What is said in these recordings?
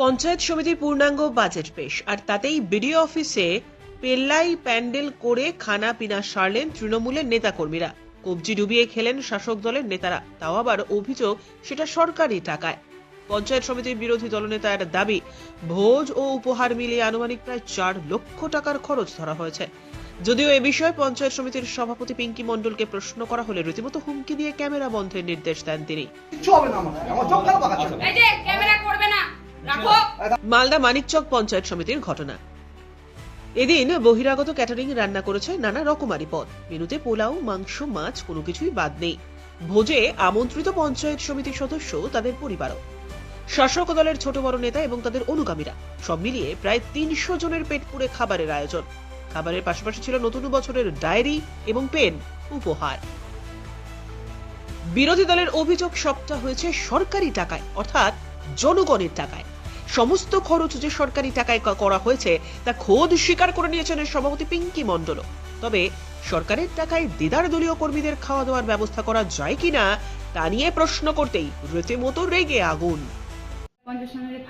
পঞ্চায়েত সমিতির পূর্ণাঙ্গ বাজেট পেশ আর তাতেই বিডিও অফিসে পেল্লাই প্যান্ডেল করে খানা পিনা সারলেন তৃণমূলের নেতাকর্মীরা। কবজি ডুবিয়ে খেলেন শাসক দলের নেতারা তাও আবার অভিযোগ সেটা সরকারি টাকায়। পঞ্চায়েত সমিতির বিরোধী দলনেতার দাবি ভোজ ও উপহার মিলিয়ে আনুমানিক প্রায় চার লক্ষ টাকার খরচ ধরা হয়েছে। যদিও এ বিষয়ে পঞ্চায়েত সমিতির সভাপতি পিঙ্কি মণ্ডলকে প্রশ্ন করা হলে রীতিমতো হুমকি দিয়ে ক্যামেরা বন্ধের নির্দেশ দেন তিনি। মালদা মানিকচক পঞ্চায়েত সমিতির ঘটনা। এদিন বহিরাগত ক্যাটারিং রান্না করেছে নানা রকমারি পদ। মেনুতে পোলাও, মাংস, মাছ, কোনো কিছুই বাদ নেই। ভোজে আমন্ত্রিত পঞ্চায়েত সমিতির সদস্য তাদের পরিবারও। শাসক দলের ছোট বড় নেতা এবং তাদের অনুগামীরা। সব মিলিয়ে প্রায় তিনশো জনের পেট পুড়ে খাবারের আয়োজন। খাবারের পাশাপাশি ছিল নতুন বছরের ডায়েরি এবং পেন উপহার। বিরোধী দলের অভিযোগ সবটা হয়েছে সরকারি টাকায়, অর্থাৎ জনগণের টাকায়। সমস্ত খরচ যে সরকারি টাকায় করা হয়েছে তা খোদ স্বীকার করে নিয়েছেন সভাপতি পিঙ্কি মণ্ডল তবে সরকারের টাকায় দিদার দলীয় কর্মীদের খাওয়া দাওয়ার ব্যবস্থা করা যায় কিনা তা নিয়ে প্রশ্ন করতেই রীতিমতো রেগে আগুন।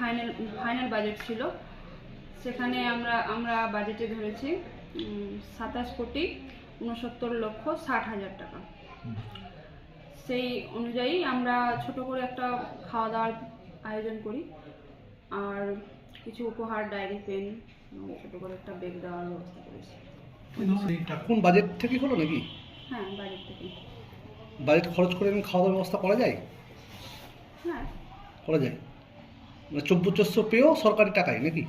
ফাইনাল ফাইনাল বাজেট ছিল। সেখানে আমরা আমরা বাজেটে ধরেছি সাতাশ কোটি উনসত্তর লক্ষ ষাট হাজার টাকা। সেই অনুযায়ী আমরা ছোট করে একটা খাওয়া দাওয়ার আয়োজন করি। আর কিছু উপহার ডায়েরি পেন ছোট করে একটা বেগ দেওয়ার ব্যবস্থা করেছি। কোন বাজেট থেকে হলো নাকি? হ্যাঁ বাজেট থেকে। বাজেট খরচ করে খাওয়া দাওয়ার ব্যবস্থা করা যায়? হ্যাঁ। করা যায়? মানে চব্বচস্য পেয়েও সরকারি টাকায় নাকি?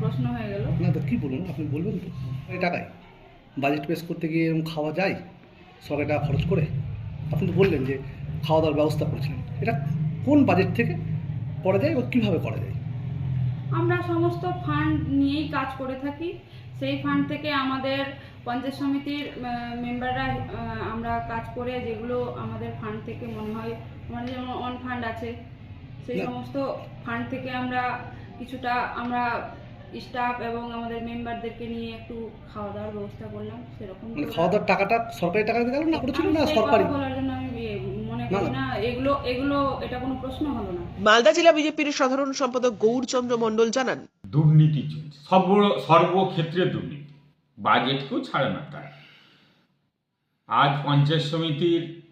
প্রশ্ন হয়ে গেল। না তো কী বলুন আপনি বলবেন তো। সরকারি টাকায়। বাজেট পেশ করতে গিয়ে এরকম খাওয়া যায়? সরকারি টাকা খরচ করে? আপনি তো বললেন যে খাওয়া দাওয়ার ব্যবস্থা করেছিলেন। এটা কোন বাজেট থেকে করা যায় বা কীভাবে করা যায়? আমরা সমস্ত ফান্ড নিয়েই কাজ করে থাকি। সেই ফান্ড থেকে আমাদের পঞ্চায়েত সমিতির মেম্বাররা আমরা কাজ করে যেগুলো আমাদের ফান্ড থেকে মনে হয় আমাদের যেমন অন ফান্ড আছে সেই সমস্ত ফান্ড থেকে আমরা কিছুটা আমরা স্টাফ এবং আমাদের মেম্বারদেরকে নিয়ে একটু খাওয়া দাওয়ার ব্যবস্থা করলাম সেরকম মানে খাওয়া দাওয়ার টাকাটা সরকারি টাকা গেল না করেছিল না সরকারি? বলার জন্য না, করি না। না এগুলো এগুলো এটা কোনো প্রশ্ন হলো না। মালদা জেলা বিজেপির সাধারণ সম্পাদক গৌরচন্দ্র মণ্ডল জানান দুর্নীতি সর্ব সর্বক্ষেত্রে দুর্নীতি। বাজেটকেও ছাড়ে না তার। আজ পঞ্চায়েত সমিতির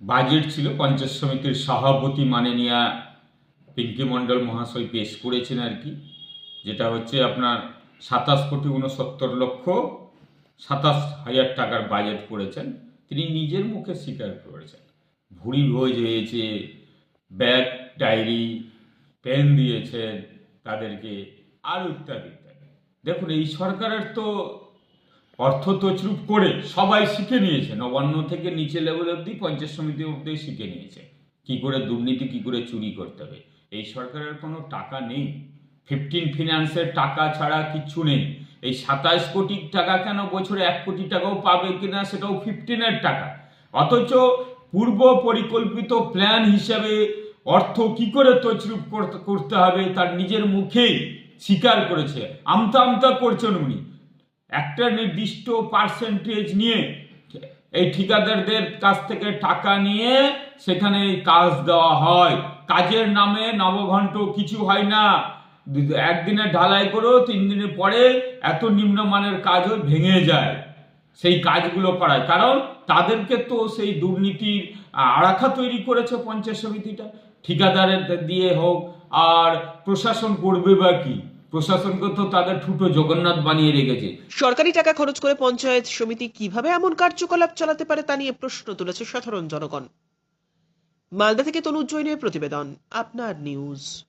বাজেট ছিল পঞ্চায়েত সমিতির সভাপতি মানে মাননীয়া পিঙ্কি মণ্ডল মহাশয় পেশ করেছেন আর কি যেটা হচ্ছে আপনার সাতাশ কোটি উনসত্তর লক্ষ সাতাশ হাজার টাকার বাজেট করেছেন। তিনি নিজের মুখে স্বীকার করেছেন। ভুড়ি ভোজ হয়েছে ব্যাগ ডায়েরি, পেন দিয়েছেন তাদেরকে আরও ইত্যাদি ইত্যাদি। দেখুন, এই সরকারের তো অর্থ তছরূপ করে সবাই শিখে নিয়েছে। নবান্ন থেকে নিচে লেভেল অবধি পঞ্চায়েত সমিতি অবধি শিখে নিয়েছে। কি করে দুর্নীতি, কি করে চুরি করতে হবে? এই সরকারের কোনো টাকা নেই। ফিফটিন ফিনান্সের টাকা ছাড়া কিচ্ছু নেই। এই সাতাশ কোটি টাকা কেন বছরে এক কোটি টাকাও পাবে কিনা সেটাও ফিফটিনের টাকা। অথচ পূর্ব পরিকল্পিত প্ল্যান হিসাবে অর্থ কি করে তছরূপ করতে- হবে তার নিজের মুখেই স্বীকার করেছে। আমতা আমতা করছেন উনি। একটা নির্দিষ্ট পার্সেন্টেজ নিয়ে এই ঠিকাদারদের কাছ থেকে টাকা নিয়ে সেখানে কাজ দেওয়া হয়। কাজের নামে নবঘণ্ট কিছু হয় না। একদিনে ঢালাই করেও তিন দিনের পরে এত নিম্নমানের কাজও ভেঙে যায়। সেই কাজগুলো করায়। কারণ তাদেরকে তো সেই দুর্নীতির আড়াখা তৈরি করেছে পঞ্চায়েত সমিতিটা। ঠিকাদারের দিয়ে হোক, আর প্রশাসন করবে বা কি? প্রশাসনকে তো তাদের ঠুটো জগন্নাথ বানিয়ে রেখেছে। সরকারি টাকা খরচ করে পঞ্চায়েত সমিতি কীভাবে এমন কার্যকলাপ চালাতে পারে তা নিয়ে প্রশ্ন তুলেছে সাধারণ জনগণ। মালদা থেকে তনুজ জৈনের প্রতিবেদন, আপনার নিউজ।